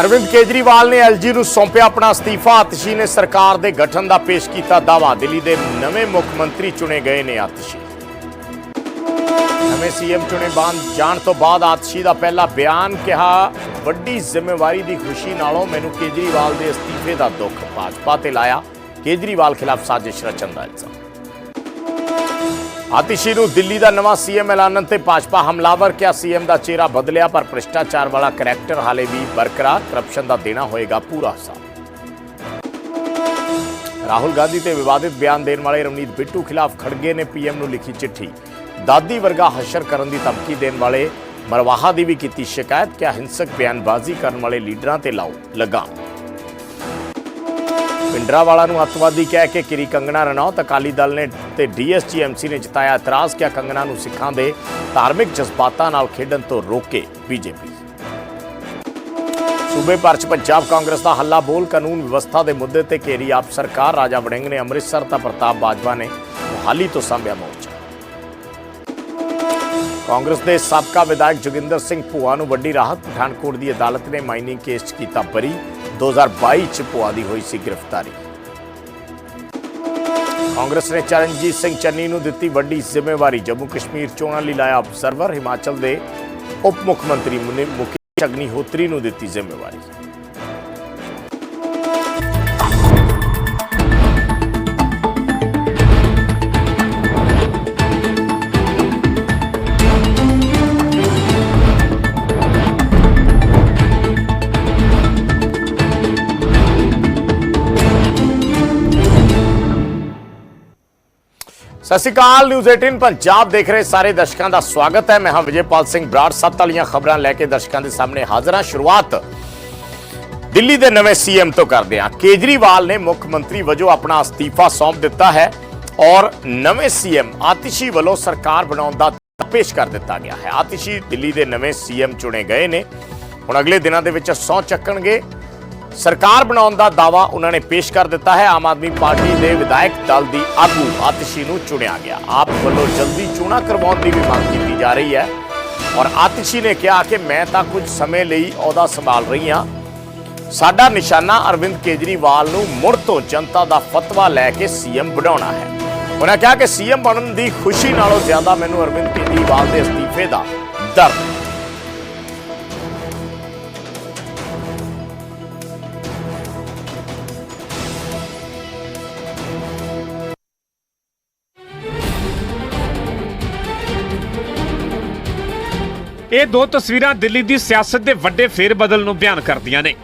ਅਰਵਿੰਦ ਕੇਜਰੀਵਾਲ ਨੇ ਐਲਜੀ ਨੂੰ ਸੌਂਪਿਆ ਆਪਣਾ ਅਸਤੀਫਾ। ਆਤਸ਼ੀ ਨੇ ਸਰਕਾਰ ਦੇ ਗਠਨ ਦਾ ਪੇਸ਼ ਕੀਤਾ ਦਾਅਵਾ। ਦਿੱਲੀ ਦੇ ਨਵੇਂ ਮੁੱਖ ਮੰਤਰੀ ਚੁਣੇ ਗਏ ਨੇ ਆਤਸ਼ੀ ਨਵੇਂ ਸੀਐਮ ਚੁਣੇ ਬਾਅਦ ਜਾਣ ਤੋਂ ਬਾਅਦ ਆਤਸ਼ੀ ਦਾ ਪਹਿਲਾ ਬਿਆਨ ਕਿਹਾ, ਵੱਡੀ ਜ਼ਿੰਮੇਵਾਰੀ ਦੀ ਖੁਸ਼ੀ ਨਾਲੋਂ ਮੈਨੂੰ ਕੇਜਰੀਵਾਲ ਦੇ ਅਸਤੀਫੇ ਦਾ ਦੁੱਖ ਭਾਜਪਾ ਤੇ ਲਾਇਆ। ਕੇਜਰੀਵਾਲ ਖਿਲਾਫ ਸਾਜ਼ਿਸ਼ ਰਚਣ ਦਾ ਇਲਜ਼ਾਮ। ਆਤਿਸ਼ੀ ਨੂੰ ਦਿੱਲੀ ਦਾ ਨਵਾਂ ਸੀਐਮ ਐਲਾਨਣ ਤੇ ਭਾਜਪਾ ਹਮਲਾਵਰ ਕਿਹਾ ਸੀਐਮ ਦਾ ਚਿਹਰਾ ਬਦਲਿਆ, ਪਰ ਭ੍ਰਿਸ਼ਟਾਚਾਰ ਵਾਲਾ ਕਰੈਕਟਰ ਹਾਲੇ ਵੀ ਬਰਕਰਾਰ ਕਰਪਸ਼ਨ ਦਾ ਦੇਣਾ ਹੋਏਗਾ ਪੂਰਾ ਹਿਸਾਬ। ਰਾਹੁਲ ਗਾਂਧੀ ਤੇ ਵਿਵਾਦਿਤ ਬਿਆਨ ਦੇਣ ਵਾਲੇ ਰਵਨੀਤ ਬਿੱਟੂ ਖਿਲਾਫ ਖੜਗੇ ਨੇ ਪੀਐਮ ਨੂੰ ਲਿਖੀ ਚਿੱਠੀ। ਦਾਦੀ ਵਰਗਾ ਹਸ਼ਰ ਕਰਨ ਦੀ ਧਮਕੀ ਦੇਣ ਵਾਲੇ ਮਰਵਾਹਾ ਦੀ ਵੀ ਕੀਤੀ ਸ਼ਿਕਾਇਤ ਕਿ ਹਿੰਸਕ ਬਿਆਨਬਾਜ਼ੀ ਕਰਨ ਵਾਲੇ ਲੀਡਰਾਂ ਤੇ ਲਾਓ ਲਗਾਮ। ਪਿੰਡਰਾਵਾਲਾ ਨੂੰ ਅੱਤਵਾਦੀ ਕਹਿ ਕੇ ਕਿਰੀ ਕੰਗਣਾ ਰਣੌਤ ਅਕਾਲੀ ਦਲ ਨੇ ਤੇ ਡੀਐਸਜੀਐਮਸੀ ਨੇ ਜਤਾਇਆ ਇਤਰਾਜ਼ ਕਿ ਕੰਗਣਾ ਨੂੰ ਸਿੱਖਾਂ ਦੇ ਧਾਰਮਿਕ ਜਜ਼ਬਾਤਾਂ ਨਾਲ ਖੇਡਣ ਤੋਂ ਰੋਕੇ ਬੀਜੇਪੀ। ਸੂਬੇ ਭਰ 'ਚ ਪੰਜਾਬ ਕਾਂਗਰਸ ਦਾ ਹੱਲਾ ਬੋਲ ਕਾਨੂੰਨ ਵਿਵਸਥਾ ਦੇ ਮੁੱਦੇ ਤੇ ਘੇਰੀ ਆਪ ਸਰਕਾਰ, ਰਾਜਾ ਵੜਿੰਗ ਨੇ ਅੰਮ੍ਰਿਤਸਰ ਤਾਂ ਪ੍ਰਤਾਪ ਬਾਜਵਾ ਨੇ ਮੁਹਾਲੀ ਤੋਂ ਸਾਂਭਿਆ ਮੋਰਚਾ। ਕਾਂਗਰਸ ਦੇ ਸਾਬਕਾ ਵਿਧਾਇਕ ਜੋਗਿੰਦਰ ਸਿੰਘ ਭੂਆ ਨੂੰ ਵੱਡੀ ਰਾਹਤ, ਪਠਾਨਕੋਟ ਦੀ ਅਦਾਲਤ ਨੇ ਮਾਈਨਿੰਗ ਕੇਸ 'ਚ ਕੀਤਾ ਬਰੀ। 2022 ਚ ਭੂਆ ਦੀ ਹੋਈ ਸੀ ਗ੍ਰਿਫਤਾਰੀ। ਕਾਂਗਰਸ ਨੇ ਚਰਨਜੀਤ ਸਿੰਘ ਚੰਨੀ ਨੂੰ ਦਿੱਤੀ ਵੱਡੀ ਜ਼ਿੰਮੇਵਾਰੀ। ਜੰਮੂ ਕਸ਼ਮੀਰ ਚੋਣਾਂ ਲਈ ਲਾਇਆ ਅਬਜ਼ਰਵਰ ਹਿਮਾਚਲ ਦੇ ਉਪ ਮੁੱਖ ਮੰਤਰੀ ਮੁਨੇ- ਮੁਕੇਸ਼ ਅਗਨੀਹੋਤਰੀ ਨੂੰ ਦਿੱਤੀ ਜ਼ਿੰਮੇਵਾਰੀ। ਸਤਿ ਸ਼੍ਰੀ ਅਕਾਲ ਨਿਊਜ਼ 18 ਪੰਜਾਬ ਦੇਖ ਰਹੇ ਸਾਰੇ ਦਰਸ਼ਕਾਂ ਦਾ ਸਵਾਗਤ ਹੈ। ਮੈਂ ਹਾਂ ਵਿਜੇਪਾਲ ਸਿੰਘ ਬਰਾੜ। ਸੱਤ ਵਾਲੀਆਂ ਖਬਰਾਂ ਲੈ ਕੇ ਦਰਸ਼ਕਾਂ ਦੇ ਸਾਹਮਣੇ ਹਾਜ਼ਰ ਹਾਂ। ਸ਼ੁਰੂਆਤ ਦਿੱਲੀ ਦੇ ਨਵੇਂ ਸੀਐਮ ਤੋਂ ਕਰਦੇ ਹਾਂ। ਕੇਜਰੀਵਾਲ ਨੇ ਮੁੱਖ ਮੰਤਰੀ ਵਜੋਂ ਆਪਣਾ ਅਸਤੀਫਾ ਸੌਂਪ ਦਿੱਤਾ ਹੈ ਔਰ ਨਵੇਂ ਸੀਐਮ ਆਤਿਸ਼ੀ ਵੱਲੋਂ ਸਰਕਾਰ ਬਣਾਉਣ ਦਾ ਪੇਸ਼ ਕਰ ਦਿੱਤਾ ਗਿਆ ਹੈ। ਆਤਿਸ਼ੀ ਦਿੱਲੀ ਦੇ ਨਵੇਂ ਸੀਐਮ ਚੁਣੇ ਗਏ ਨੇ। ਹੁਣ ਅਗਲੇ ਦਿਨਾਂ ਦੇ ਵਿੱਚ ਸਹੁੰ ਚੱਕਣਗੇ। ਸਰਕਾਰ ਬਣਾਉਣ ਦਾ ਦਾਵਾ ਉਹਨਾਂ ਨੇ ਪੇਸ਼ ਕਰ ਦਿੱਤਾ ਹੈ। ਆਮ ਆਦਮੀ ਪਾਰਟੀ ਦੇ ਵਿਧਾਇਕ ਦਲ ਦੀ ਆਗੂ ਆਤਿਸ਼ੀ ਨੂੰ ਚੁਣਿਆ ਗਿਆ। ਆਪ ਵੱਲੋਂ ਜਲਦੀ ਚੋਣਾਂ ਕਰਵਾਉਣ ਦੀ ਵੀ ਮੰਗ ਕੀਤੀ ਜਾ ਰਹੀ ਹੈ। ਔਰ ਆਤਿਸ਼ੀ ਨੇ ਕਿਹਾ ਕਿ ਮੈਂ ਤਾਂ ਕੁਝ ਸਮੇਂ ਲਈ ਅਹੁਦਾ ਸੰਭਾਲ ਰਹੀ ਹਾਂ। ਸਾਡਾ ਨਿਸ਼ਾਨਾ ਅਰਵਿੰਦ ਕੇਜਰੀਵਾਲ ਨੂੰ ਮੁੜ ਤੋਂ ਜਨਤਾ ਦਾ ਫਤਵਾ ਲੈ ਕੇ ਸੀਐਮ ਬਣਾਉਣਾ ਹੈ। ਉਹਨਾਂ ਕਿਹਾ ਕਿ ਸੀਐਮ ਬਣਨ ਦੀ ਖੁਸ਼ੀ ਨਾਲੋਂ ਜ਼ਿਆਦਾ ਮੈਨੂੰ ਅਰਵਿੰਦ ਕੇਜਰੀਵਾਲ ਦੇ ਅਸਤੀਫੇ ਦਾ ਦਰਦ ਹੈ ਇਹ ਦੋ ਤਸਵੀਰਾਂ ਦਿੱਲੀ ਦੀ ਸਿਆਸਤ ਦੇ ਵੱਡੇ ਫੇਰਬਦਲ ਨੂੰ ਬਿਆਨ ਕਰਦੀਆਂ ਨੇ।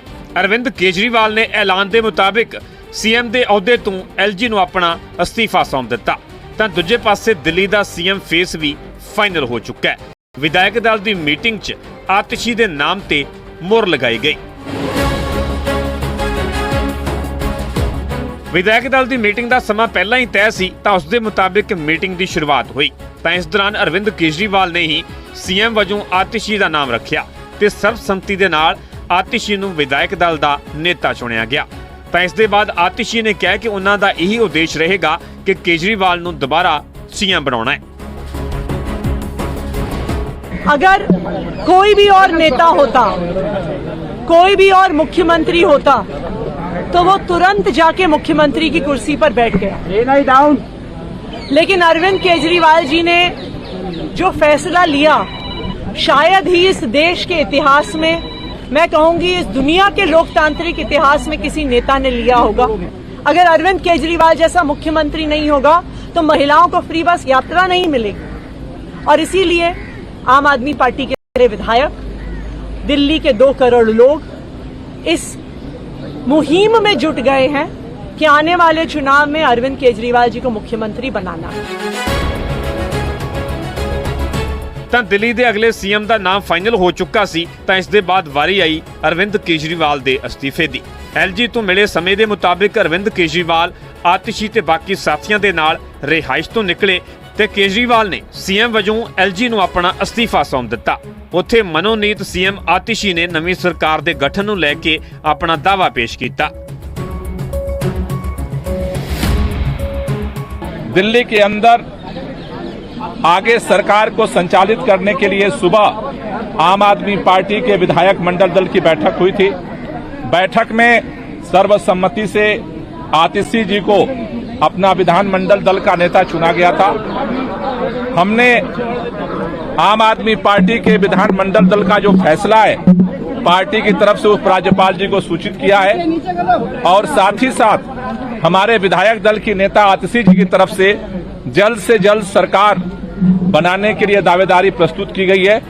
ਅਰਵਿੰਦ ਕੇਜਰੀਵਾਲ ਨੇ ਐਲਾਨ ਦੇ ਮੁਤਾਬਿਕ ਸੀਐਮ ਦੇ ਅਹੁਦੇ ਤੋਂ ਐਲਜੀ ਨੂੰ ਆਪਣਾ ਅਸਤੀਫਾ ਸੌਂਪ ਦਿੱਤਾ। ਤਾਂ ਦੂਜੇ ਪਾਸੇ ਦਿੱਲੀ ਦਾ ਸੀਐਮ ਫੇਸ ਵੀ ਫਾਈਨਲ ਹੋ ਚੁੱਕਾ ਹੈ। ਵਿਧਾਇਕ ਦਲ ਦੀ ਮੀਟਿੰਗ 'ਚ ਆਤਿਸ਼ੀ ਦੇ ਨਾਮ ਤੇ ਮੁਹਰ ਲਗਾਈ ਗਈ। ਵਿਧਾਇਕ ਦਲ ਦੀ ਮੀਟਿੰਗ ਦਾ ਸਮਾਂ ਪਹਿਲਾਂ ਹੀ ਤੈਅ ਸੀ ਤਾਂ ਉਸ ਦੇ ਮੁਤਾਬਿਕ ਮੀਟਿੰਗ ਦੀ ਸ਼ੁਰੂਆਤ ਹੋਈ ਤਾਂ ਇਸ ਦੌਰਾਨ ਅਰਵਿੰਦ ਕੇਜਰੀਵਾਲ ਨੇ ਹੀ ਸੀਐਮ ਵਜੋਂ ਆਤਿਸ਼ੀ ਦਾ ਨਾਮ ਰੱਖਿਆ ਤੇ ਸਰਬਸੰਮਤੀ ਦੇ ਨਾਲ ਆਤਿਸ਼ੀ ਨੂੰ ਵਿਧਾਇਕ ਦਲ ਦਾ ਨੇਤਾ ਚੁਣਿਆ ਗਿਆ ਤਾਂ ਇਸ ਦੇ ਬਾਅਦ ਆਤਿਸ਼ੀ ਨੇ ਕਿਹਾ ਕਿ ਉਹਨਾਂ ਦਾ ਇਹੀ ਉਦੇਸ਼ ਰਹੇਗਾ ਕਿ ਕੇਜਰੀਵਾਲ ਨੂੰ ਦੁਬਾਰਾ ਸੀਐਮ ਬਣਾਉਣਾ ਹੈ अगर कोई भी और नेता होता कोई भी और मुख्यमंत्री होता तो वो तुरंत जाके मुख्यमंत्री की कुर्सी पर बैठ गया। लेकिन अरविंद केजरीवाल जी ने जो फैसला लिया शायद ही इस देश के इतिहास में मैं कहूँगी इस दुनिया के लोकतांत्रिक इतिहास में किसी नेता ने लिया होगा। अगर अरविंद केजरीवाल जैसा मुख्यमंत्री नहीं होगा तो महिलाओं को फ्री बस यात्रा नहीं मिलेगी। और इसीलिए आम आदमी पार्टी के विधायक दिल्ली के दो करोड़ लोग इस मुहिम में जुट गए हैं कि आने वाले चुनाव में अरविंद केजरीवाल जी को मुख्यमंत्री बनाना है ਤਾਂ ਦਿੱਲੀ ਦੇ ਅਗਲੇ ਸੀਐਮ ਦਾ ਨਾਮ ਫਾਈਨਲ ਹੋ ਚੁੱਕਾ ਸੀ ਤਾਂ ਇਸ ਦੇ ਬਾਅਦ ਵਾਰੀ ਆਈ ਅਰਵਿੰਦ ਕੇਜਰੀਵਾਲ ਦੇ ਅਸਤੀਫੇ ਦੀ ਐਲਜੀ ਤੋਂ ਮਿਲੇ ਸਮੇਂ ਦੇ ਮੁਤਾਬਿਕ ਅਰਵਿੰਦ ਕੇਜਰੀਵਾਲ ਆਤਿਸ਼ੀ ਤੇ ਬਾਕੀ ਸਾਥੀਆਂ ਦੇ ਨਾਲ ਰਿਹਾਇਸ਼ ਤੋਂ ਨਿਕਲੇ ਤੇ ਕੇਜਰੀਵਾਲ ਨੇ ਸੀਐਮ ਵਜੋਂ ਐਲਜੀ ਨੂੰ ਆਪਣਾ ਅਸਤੀਫਾ ਸੌਂਪ ਦਿੱਤਾ ਉੱਥੇ ਮਨੋਨੀਤ ਸੀਐਮ ਆਤਿਸ਼ੀ ਨੇ ਨਵੀਂ ਸਰਕਾਰ ਦੇ ਗਠਨ ਨੂੰ ਲੈ ਕੇ ਆਪਣਾ ਦਾਅਵਾ ਪੇਸ਼ ਕੀਤਾ दिल्ली के अंदर आगे सरकार को संचालित करने के लिए सुबह आम आदमी पार्टी के विधायक मंडल दल की बैठक हुई थी बैठक में सर्वसम्मति से आतिशी जी को अपना विधानमंडल दल का नेता चुना गया था हमने आम आदमी पार्टी के विधानमंडल दल का जो फैसला है पार्टी की तरफ से उप राज्यपाल जी को सूचित किया है और साथ ही साथ हमारे विधायक दल की नेता आतिशी जी की तरफ से जल्द से जल्द सरकार बनाने के लिए दावेदारी प्रस्तुत की गई है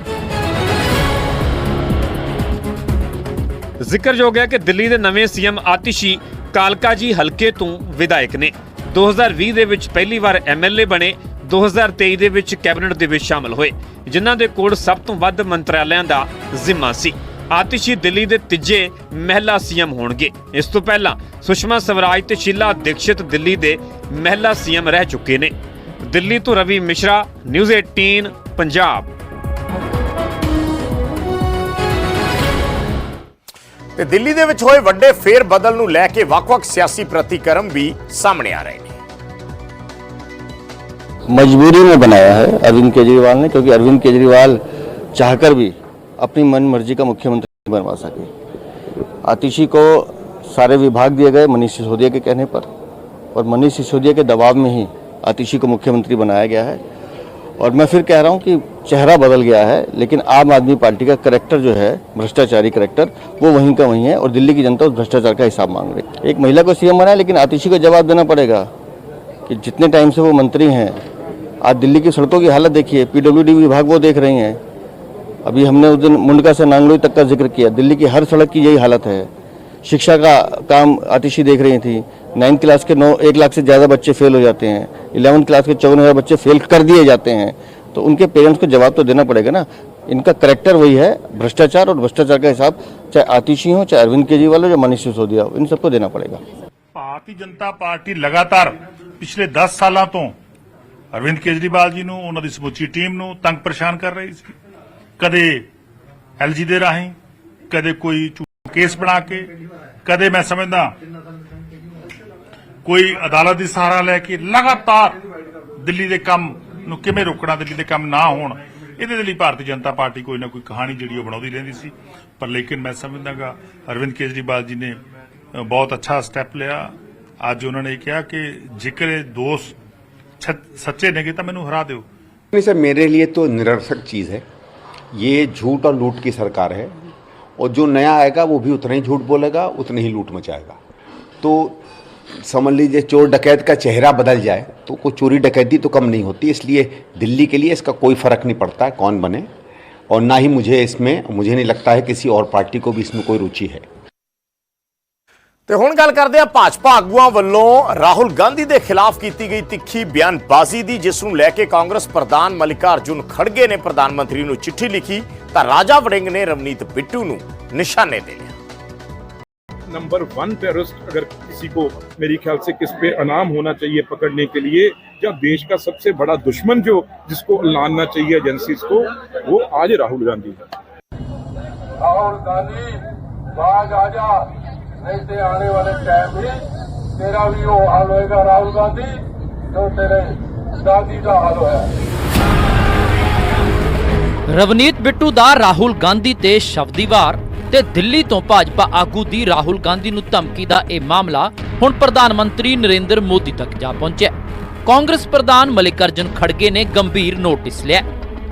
ਜ਼ਿਕਰਯੋਗ ਹੈ ਕਿ ਦਿੱਲੀ ਦੇ ਨਵੇਂ ਸੀਐਮ ਆਤਿਸ਼ੀ ਕਾਲਕਾ ਜੀ ਹਲਕੇ ਤੋਂ ਵਿਧਾਇਕ ਨੇ 2020 ਦੇ ਵਿੱਚ ਪਹਿਲੀ ਵਾਰ ਐਮਐਲਏ ਬਣੇ 2023 ਦੇ ਵਿੱਚ ਕੈਬਨਿਟ ਦੇ ਵਿੱਚ ਸ਼ਾਮਲ ਹੋਏ, ਜਿਨ੍ਹਾਂ ਦੇ ਕੋਲ ਸਭ ਤੋਂ ਵੱਧ ਮੰਤਰਾਲਿਆਂ ਦਾ ਜ਼ਿੰਮਾ ਸੀ। ਆਤਿਸ਼ੀ ਦਿੱਲੀ ਦੇ ਤੀਜੇ ਮਹਿਲਾ ਸੀਐਮ ਹੋਣਗੇ। ਇਸ ਤੋਂ ਪਹਿਲਾਂ ਸੁਸ਼ਮਾ ਸਵਰਾਜ ਤੇ ਸ਼ੀਲਾ ਦੀਕਸ਼ਿਤ ਦਿੱਲੀ ਦੇ ਮਹਿਲਾ ਸੀਐਮ ਰਹਿ ਚੁੱਕੇ ਨੇ। ਦਿੱਲੀ ਤੋਂ ਰਵੀ ਮਿਸ਼ਰਾ, ਨਿਊਜ਼ 18 ਪੰਜਾਬ। ਤੇ ਦਿੱਲੀ ਦੇ ਵਿੱਚ ਹੋਏ ਵੱਡੇ ਫੇਰ ਬਦਲ ਨੂੰ ਲੈ ਕੇ ਵੱਖ-ਵੱਖ ਸਿਆਸੀ ਪ੍ਰਤੀਕਰਮ ਵੀ ਸਾਹਮਣੇ ਆ ਰਹੇ ਨੇ। मजबूरी में बनाया है अरविंद केजरीवाल ने, क्योंकि अरविंद केजरीवाल चाहकर भी अपनी मन मर्ज़ी का मुख्यमंत्री बनवा सके। आतिशी को सारे विभाग दिए गए मनीष सिसोदिया के कहने पर, और मनीष सिसोदिया के दबाव में ही आतिशी को मुख्यमंत्री बनाया गया है। और मैं फिर कह रहा हूँ कि चेहरा बदल गया है, लेकिन आम आदमी पार्टी का करेक्टर जो है, भ्रष्टाचारी करेक्टर, वो वहीं का वहीं है, और दिल्ली की जनता उस भ्रष्टाचार का हिसाब मांग रही है। एक महिला को सीएम बनाया, लेकिन आतिशी को जवाब देना पड़ेगा कि जितने टाइम से वो मंत्री हैं आज दिल्ली की सड़कों की हालत देखिए पीडब्ल्यूडी विभाग वो देख रही हैं। अभी हमने उस दिन मुंडका से नांगलोई तक का ज़िक्र किया। दिल्ली की हर सड़क की यही हालत है। शिक्षा का काम आतिशी देख रही थी। नाइन्थ क्लास के नौ, एक लाख से ज़्यादा बच्चे फेल हो जाते हैं। इलेवंथ क्लास के चौवन हज़ार बच्चे फेल कर दिए जाते हैं। तो उनके पेरेंट्स को जवाब तो देना पड़ेगा ना। इनका करेक्टर वही है, भ्रष्टाचार और भ्रष्टाचार का हिसाब चाहे आतिशी हो, चाहे अरविंद केजरीवाल हो या मनीष सिसोदिया हो, इन सबको देना पड़ेगा। भारतीय जनता पार्टी लगातार पिछले दस साल तो ਅਰਵਿੰਦ ਕੇਜਰੀਵਾਲ ਜੀ ਨੂੰ, ਉਹਨਾਂ ਦੀ ਸਮੁੱਚੀ ਟੀਮ ਨੂੰ ਤੰਗ ਪਰੇਸ਼ਾਨ ਕਰ ਰਹੀ ਸੀ। ਕਦੇ ਐਲਜੀ ਦੇ ਰਾਹੀਂ, ਕਦੇ ਕੋਈ ਕੇਸ ਬਣਾ ਕੇ, ਕਦੇ ਮੈਂ ਸਮਝਦਾ ਕੋਈ ਅਦਾਲਤ ਦੀ ਸਹਾਰਾ ਲੈ ਕੇ ਲਗਾਤਾਰ ਦਿੱਲੀ ਦੇ ਕੰਮ ਨੂੰ ਕਿਵੇਂ ਰੋਕਣਾ, ਦਿੱਲੀ ਦੇ ਕੰਮ ਨਾ ਹੋਣ, ਇਹਦੇ ਲਈ ਭਾਰਤੀ ਜਨਤਾ ਪਾਰਟੀ ਕੋਈ ਨਾ ਕੋਈ ਕਹਾਣੀ ਜਿਹੜੀ ਉਹ ਬਣਾਉਂਦੀ ਰਹਿੰਦੀ ਸੀ। ਪਰ ਲੇਕਿਨ ਮੈਂ ਸਮਝਦਾਗਾ, ਅਰਵਿੰਦ ਕੇਜਰੀਵਾਲ ਜੀ ਨੇ ਬਹੁਤ ਅੱਛਾ ਸਟੈਪ ਲਿਆ। ਅੱਜ ਉਹਨਾਂ ਨੇ ਕਿਹਾ ਕਿ ਜੇਕਰ ਇਹ ਦੋਸ਼ ਸੱਚੇ ਨੇਗੇ ਤਾਂ ਮੈਨੂੰ ਹਰਾ ਦਿਓ नहीं सर मेरे लिए तो निरर्थक चीज़ है ये झूठ और लूट की सरकार है और जो नया आएगा वो भी उतना ही झूठ बोलेगा उतनी ही लूट मचाएगा तो समझ लीजिए चोर डकैत का चेहरा बदल जाए तो कोई चोरी डकैती तो कम नहीं होती इसलिए दिल्ली के लिए इसका कोई फ़र्क नहीं पड़ता है कौन बने और ना ही मुझे इसमें मुझे नहीं लगता है किसी और पार्टी को भी इसमें कोई रुचि है ਤੇ ਹੁਣ ਗੱਲ ਕਰਦੇ ਆ ਭਾਜਪਾ ਆਗੂਆਂ ਵੱਲੋਂ ਰਾਹੁਲ ਗਾਂਧੀ ਦੇ ਖਿਲਾਫ ਕੀਤੀ ਗਈ ਤਿੱਖੀ ਬਿਆਨਬਾਜ਼ੀ ਦੀ ਜਿਸ ਨੂੰ ਲੈ ਕੇ ਕਾਂਗਰਸ ਪ੍ਰਧਾਨ ਮਲਿਕਾਰਜੁਨ ਖੜਗੇ ਨੇ ਪ੍ਰਧਾਨ ਮੰਤਰੀ ਨੂੰ ਚਿੱਠੀ ਲਿਖੀ ਤਾਂ ਰਾਜਾ ਵੜਿੰਗ ਨੇ ਰਵਨੀਤ ਬਿੱਟੂ ਨੂੰ ਨਿਸ਼ਾਨੇ ਤੇ ਲਿਆ नंबर वन टेररिस्ट अगर किसी को मेरे ख्याल से किस पे अनाम होना चाहिए पकड़ने के लिए या देश का सबसे बड़ा दुश्मन जो जिसको लानना चाहिए एजेंसीज को वो आज राहुल गांधी है राहुल गांधी बाज आजा नहीं तो आने वाले टाइम में तेरा भी वो हाल होएगा राहुल गांधी जो तेरे दादी का हाल होया ਰਵਨੀਤ ਬਿੱਟੂ ਦਾ ਰਾਹੁਲ ਗਾਂਧੀ ਤੇ ਸ਼ਬਦੀ ਵਾਰ ਤੇ ਦਿੱਲੀ ਤੋਂ ਭਾਜਪਾ ਆਗੂ ਦੀ ਰਾਹੁਲ ਗਾਂਧੀ ਨੂੰ ਧਮਕੀ ਦਾ ਇਹ ਮਾਮਲਾ ਹੁਣ ਪ੍ਰਧਾਨ ਮੰਤਰੀ ਨਰਿੰਦਰ ਮੋਦੀ ਤੱਕ ਜਾ ਪਹੁੰਚਿਆ ਕਾਂਗਰਸ ਪ੍ਰਧਾਨ ਮਲਿਕਾਰਜੁਨ ਖੜਗੇ ਨੇ ਗੰਭੀਰ ਨੋਟਿਸ ਲਿਆ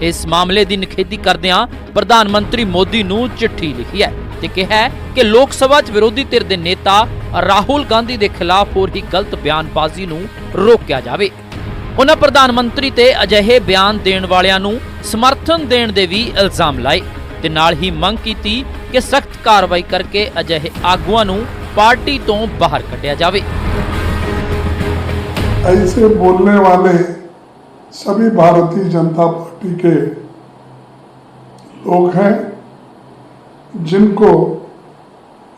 ਇਸ ਮਾਮਲੇ ਦੀ ਨਿਖੇਧੀ ਕਰਦਿਆਂ ਪ੍ਰਧਾਨ ਮੰਤਰੀ ਮੋਦੀ ਨੂੰ ਚਿੱਠੀ ਲਿਖੀ ਹੈ ਤੇ ਕਿਹਾ ਹੈ ਕਿ ਲੋਕ ਸਭਾ 'ਚ ਵਿਰੋਧੀ ਧਿਰ ਦੇ ਨੇਤਾ ਰਾਹੁਲ ਗਾਂਧੀ ਦੇ ਖਿਲਾਫ ਹੋ ਰਹੀ ਗਲਤ ਬਿਆਨਬਾਜ਼ੀ ਨੂੰ ਰੋਕਿਆ ਜਾਵੇ ਉਹਨਾਂ ਪ੍ਰਧਾਨ ਮੰਤਰੀ ਤੇ ਅਜਿਹੇ ਬਿਆਨ ਦੇਣ ਵਾਲਿਆਂ ਨੂੰ ਸਮਰਥਨ ਦੇਣ ਦੇ ਵੀ ਇਲਜ਼ਾਮ ਲਾਏ ਤੇ ਨਾਲ ਹੀ ਮੰਗ ਕੀਤੀ ਕਿ ਸਖਤ ਕਾਰਵਾਈ ਕਰਕੇ ਅਜਿਹੇ ਆਗੂਆਂ ਨੂੰ ਪਾਰਟੀ ਤੋਂ ਬਾਹਰ ਕੱਢਿਆ ਜਾਵੇ ऐसे बोलने वाले सभी भारतीय जनता पार्टी के लोग हैं, जिनको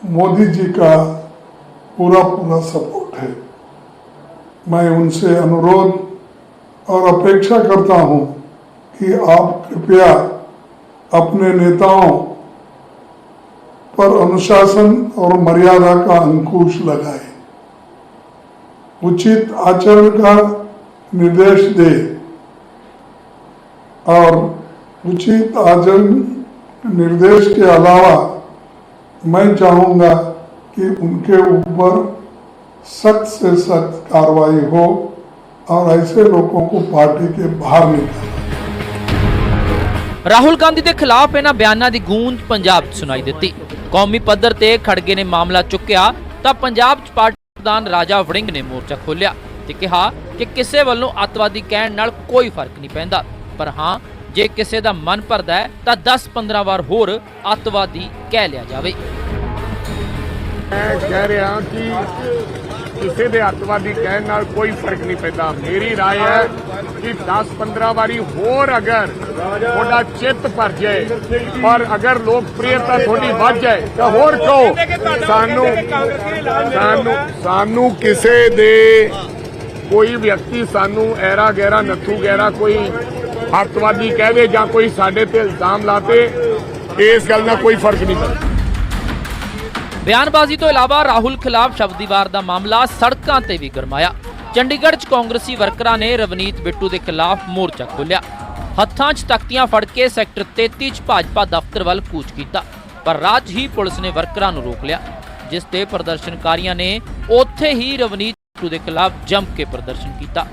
मोदी जी का पूरा पूरा सपोर्ट है। मैं उनसे अनुरोध और अपेक्षा करता हूँ कि आप कृपया अपने नेताओं पर अनुशासन और मर्यादा का अंकुश लगाएँ। उचित आचरण का निर्देश दे। और उचित आचरण निर्देश के अलावा मैं चाहूँगा कि उनके ऊपर सख्त से सख्त कार्रवाई हो और ऐसे लोगों को पार्टी के बाहर निकाला ਰਾਹੁਲ ਗਾਂਧੀ ਦੇ ਖਿਲਾਫ ਇਹਨਾਂ ਬਿਆਨਾਂ ਦੀ ਗੂੰਜ ਪੰਜਾਬ 'ਚ ਸੁਣਾਈ ਦਿੱਤੀ ਕੌਮੀ ਪੱਧਰ ਤੇ ਖੜਗੇ ਨੇ ਮਾਮਲਾ ਚੁੱਕਿਆ ਤਾਂ ਪੰਜਾਬ 'ਚ ਪਾਰਟੀ ਪ੍ਰਧਾਨ ਰਾਜਾ ਵੜਿੰਗ ਨੇ ਮੋਰਚਾ ਖੋਲ੍ਹਿਆ ਤੇ ਕਿਹਾ ਕਿ ਕਿਸੇ ਵੱਲੋਂ ਅੱਤਵਾਦੀ ਕਹਿਣ ਨਾਲ ਕੋਈ ਫਰਕ ਨਹੀਂ ਪੈਂਦਾ ਪਰ ਹਾਂ ਜੇ ਕਿਸੇ ਦਾ ਮਨ ਭਰਦਾ ਹੈ ਤਾਂ 10-15 ਵਾਰ ਹੋਰ ਅੱਤਵਾਦੀ ਕਹਿ ਲਿਆ ਜਾਵੇ ਮੈਂ ਕਹਿ ਰਿਹਾ ਕਿ ਕਿਸੇ ਦੇ ਅੱਤਵਾਦੀ ਕਹਿਣ ਨਾਲ ਕੋਈ ਫਰਕ ਨਹੀਂ ਪੈਂਦਾ ਮੇਰੀ رائے ਹੈ ਕਿ 10-15 ਵਾਰੀ ਹੋਰ ਅਗਰ ਤੁਹਾਡਾ ਚਿੱਤ ਭਰ ਜਾਏ ਪਰ ਅਗਰ ਲੋਕਪ੍ਰਿਯਤਾ ਤੁਹਾਡੀ ਵੱਧ ਜਾਏ ਤਾਂ ਹੋਰ ਕਹੋ ਸਾਨੂੰ ਸਾਨੂੰ ਸਾਨੂੰ ਕਿਸੇ ਦੇ ਕੋਈ ਵਿਅਕਤੀ ਸਾਨੂੰ ਐਰਾ ਗੈਰਾ ਨੱਥੂ ਗੈਰਾ ਕੋਈ ਅੱਤਵਾਦੀ ਕਹਦੇ ਜਾਂ ਕੋਈ ਸਾਡੇ ਤੇ ਇਲਜ਼ਾਮ ਲਾਤੇ ਇਸ ਗੱਲ ਨਾਲ ਕੋਈ ਫ਼ਰਕ ਨਹੀਂ ਪੈਂਦਾ। ਬਿਆਨਬਾਜ਼ੀ ਤੋਂ ਇਲਾਵਾ ਰਾਹੁਲ ਖਿਲਾਫ ਸ਼ਬਦੀਵਾਰ ਦਾ ਮਾਮਲਾ ਸੜਕਾਂ ਤੇ ਵੀ ਗਰਮਾਇਆ। ਚੰਡੀਗੜ੍ਹ 'ਚ ਕਾਂਗਰਸੀ ਵਰਕਰਾਂ ਨੇ ਰਵਨੀਤ ਬਿੱਟੂ ਦੇ ਖਿਲਾਫ ਮੋਰਚਾ ਖੋਲ੍ਹਿਆ। ਹੱਥਾਂ 'ਚ ਤਖਤੀਆਂ ਫੜ ਕੇ ਸੈਕਟਰ 33 'ਚ ਭਾਜਪਾ ਦਫ਼ਤਰ ਵੱਲ ਕੂਚ ਕੀਤਾ, ਪਰ ਰਾਤ ਹੀ ਪੁਲਿਸ ਨੇ ਵਰਕਰਾਂ ਨੂੰ ਰੋਕ ਲਿਆ, ਜਿਸ ਤੇ ਪ੍ਰਦਰਸ਼ਨਕਾਰੀਆਂ ਨੇ ਉੱਥੇ ਹੀ ਰਵਨੀਤ ਬਿੱਟੂ ਦੇ ਖਿਲਾਫ ਜੰਮ ਕੇ ਪ੍ਰਦਰਸ਼ਨ ਕੀਤਾ।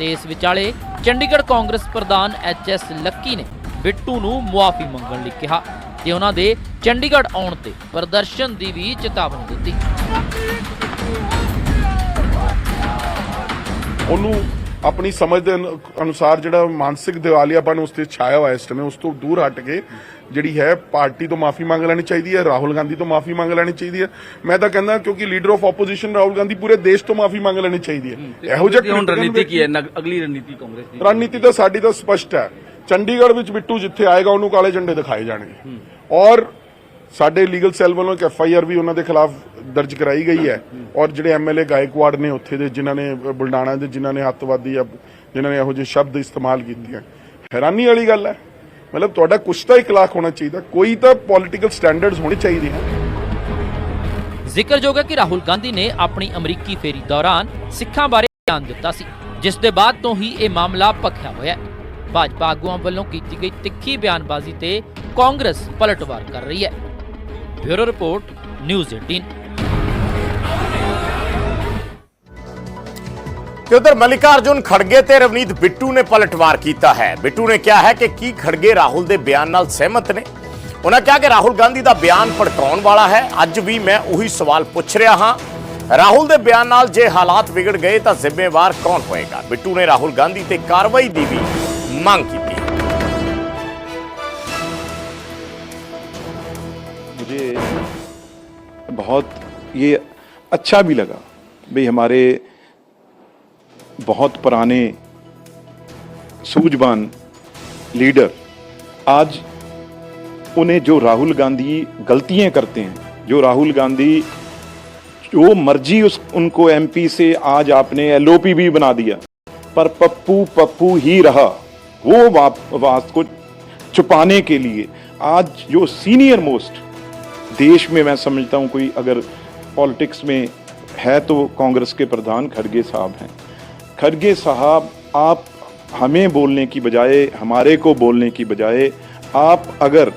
ਤੇ ਇਸ ਵਿਚਾਲੇ ਚੰਡੀਗੜ੍ਹ ਕਾਂਗਰਸ ਪ੍ਰਧਾਨ ਐਚ ਐਸ ਲੱਕੀ ਨੇ ਬਿੱਟੂ ਨੂੰ ਮੁਆਫੀ ਮੰਗਣ ਲਈ ਕਿਹਾ ਤੇ ਉਹਨਾਂ ਦੇ ਚੰਡੀਗੜ੍ਹ ਆਉਣ ਤੇ ਪ੍ਰਦਰਸ਼ਨ ਦੀ ਵੀ ਚੇਤਾਵਨੀ ਦਿੱਤੀ। ਉਹਨੂੰ ਆਪਣੀ ਸਮਝ ਦੇ ਅਨੁ- ਅਨੁਸਾਰ ਜਿਹੜਾ ਮਾਨਸਿਕ ਦਿਵਾਲੀਆਪਨ ਉਸ ਤੇ ਛਾਇਆ ਹੋਇਆ ਇਸ ਸਮੇਂ ਉਸ ਤੋਂ ਦੂਰ ਹਟ ਕੇ ਜਿਹੜੀ ਹੈ ਪਾਰਟੀ ਤੋਂ ਮਾਫੀ ਮੰਗ ਲੈਣੀ ਚਾਹੀਦੀ ਹੈ ਰਾਹੁਲ ਗਾਂਧੀ ਤੋਂ ਮਾਫੀ ਮੰਗ ਲੈਣੀ ਚਾਹੀਦੀ ਹੈ। ਮੈਂ ਤਾਂ ਕਹਿੰਦਾ ਕਿਉਂਕਿ leader of opposition Rahul Gandhi ਪੂਰੇ ਦੇਸ਼ ਤੋਂ ਮਾਫੀ ਮੰਗ ਲੈਣੀ ਚਾਹੀਦੀ ਹੈ। ਇਹੋ ਜਿਹਾ ਹੁਣ ਰਣਨੀਤੀ ਕੀ ਹੈ? ਅਗਲੀ ਰਣਨੀਤੀ ਕਾਂਗਰਸ ਦੀ। ਰਣਨੀਤੀ ਤਾਂ ਸਾਡੀ ਤਾਂ ਸਪਸ਼ਟ ਹੈ। ਚੰਡੀਗੜ੍ਹ ਵਿੱਚ ਬਿੱਟੂ ਜਿੱਥੇ ਆਏਗਾ ਉਹਨੂੰ ਕਾਲੇ ਝੰਡੇ ਦਿਖਾਏ ਜਾਣਗੇ। ਔਰ ਸਾਡੇ ਲੀਗਲ ਸੈੱਲ ਵੱਲੋਂ ਇੱਕ ਐਫ ਆਈ ਆਰ ਵੀ ਉਹਨਾਂ ਦੇ ਖਿਲਾਫ ਦਰਜ ਕਰਾਈ ਗਈ ਹੈ। ਔਰ ਜਿਹੜੇ ਐਮਐਲਏ ਗਾਇਕਵਾੜ ਨੇ ਉੱਥੇ ਦੇ, ਜਿਨ੍ਹਾਂ ਨੇ, ਬੁਲਡਾਣਾ ਦੇ, ਜਿਨ੍ਹਾਂ ਨੇ ਅੱਤਵਾਦੀ ਜਾਂ ਜਿਨ੍ਹਾਂ ਨੇ ਇਹੋ ਜਿਹੇ ਸ਼ਬਦ ਇਸਤੇਮਾਲ ਕੀਤੇ ਹੈ ਹੈਰਾਨੀ ਵਾਲੀ ਗੱਲ ਹੈ। ਮਤਲਬ ਤੁਹਾਡਾ ਕੁਛ ਤਾਂ ਇਖਲਾਕ ਹੋਣਾ ਚਾਹੀਦਾ, ਕੋਈ ਤਾਂ ਪੋਲਿਟੀਕਲ ਸਟੈਂਡਰਡਸ ਹੋਣੇ ਚਾਹੀਦੇ ਹਨ। ਜ਼ਿਕਰਯੋਗ ਹੈ ਕਿ ਰਾਹੁਲ ਗਾਂਧੀ ਨੇ ਆਪਣੀ ਅਮਰੀਕੀ ਫੇਰੀ ਦੌਰਾਨ ਸਿੱਖਾਂ ਬਾਰੇ ਬਿਆਨ ਦਿੱਤਾ ਸੀ, ਜਿਸ ਦੇ ਬਾਅਦ ਤੋਂ ਹੀ ਇਹ ਮਾਮਲਾ ਭਖਿਆ ਹੋਇਆ ਹੈ। ਭਾਜਪਾ ਆਗੂਆਂ ਵੱਲੋਂ ਕੀਤੀ ਗਈ ਤਿੱਖੀ ਬਿਆਨਬਾਜ਼ੀ ਤੇ ਕਾਂਗਰਸ ਪਲਟਵਾਰ ਕਰ ਰਹੀ ਹੈ। ਬਿਊਰੋ ਰਿਪੋਰਟ, ਨਿਊਜ਼ 18 ਤੇ ਉਧਰ ਮਲਿਕਾਰਜੁਨ ਖੜਗੇ ਤੇ ਰਵਨੀਤ ਬਿੱਟੂ ਨੇ ਪਲਟਵਾਰ ਕੀਤਾ ਹੈ। ਬਿੱਟੂ ਨੇ ਕਿਹਾ ਹੈ ਕਿ ਕੀ ਖੜਗੇ ਰਾਹੁਲ ਦੇ ਬਿਆਨ ਨਾਲ ਸਹਿਮਤ ਨੇ? ਉਹਨਾਂ ਕਿਹਾ ਕਿ ਰਾਹੁਲ ਗਾਂਧੀ ਦਾ ਬਿਆਨ ਭੜਕਾਉਣ ਵਾਲਾ ਹੈ। ਅੱਜ ਵੀ ਮੈਂ ਉਹੀ ਸਵਾਲ ਪੁੱਛ ਰਿਹਾ ਹਾਂ। ਰਾਹੁਲ ਦੇ ਬਿਆਨ ਨਾਲ ਜੇ ਹਾਲਾਤ ਵਿਗੜ ਗਏ ਤਾਂ ਜ਼ਿੰਮੇਵਾਰ ਕੌਣ ਹੋਏਗਾ? ਬਿੱਟੂ ਨੇ ਰਾਹੁਲ ਗਾਂਧੀ ਤੇ ਕਾਰਵਾਈ ਦੀ ਵੀ ਮੰਗ ਕੀਤੀ। मुझे बहुत ये अच्छा भी लगा। भाई हमारे बहुत पुराने सूझबान लीडर आज उन्हें जो राहुल गांधी गलतियाँ करते हैं जो राहुल गांधी जो मर्ज़ी उस उनको एमपी से आज आपने एलओपी भी बना दिया पर पप्पू पप्पू ही रहा वो वाप, बात को छुपाने के लिए। आज जो सीनियर मोस्ट देश में मैं समझता हूँ कोई अगर पॉलिटिक्स में है तो कांग्रेस के प्रधान खड़गे साहब हैं। खड़गे साहब, आप हमें बोलने की बजाय, हमारे को बोलने की बजाय, आप अगर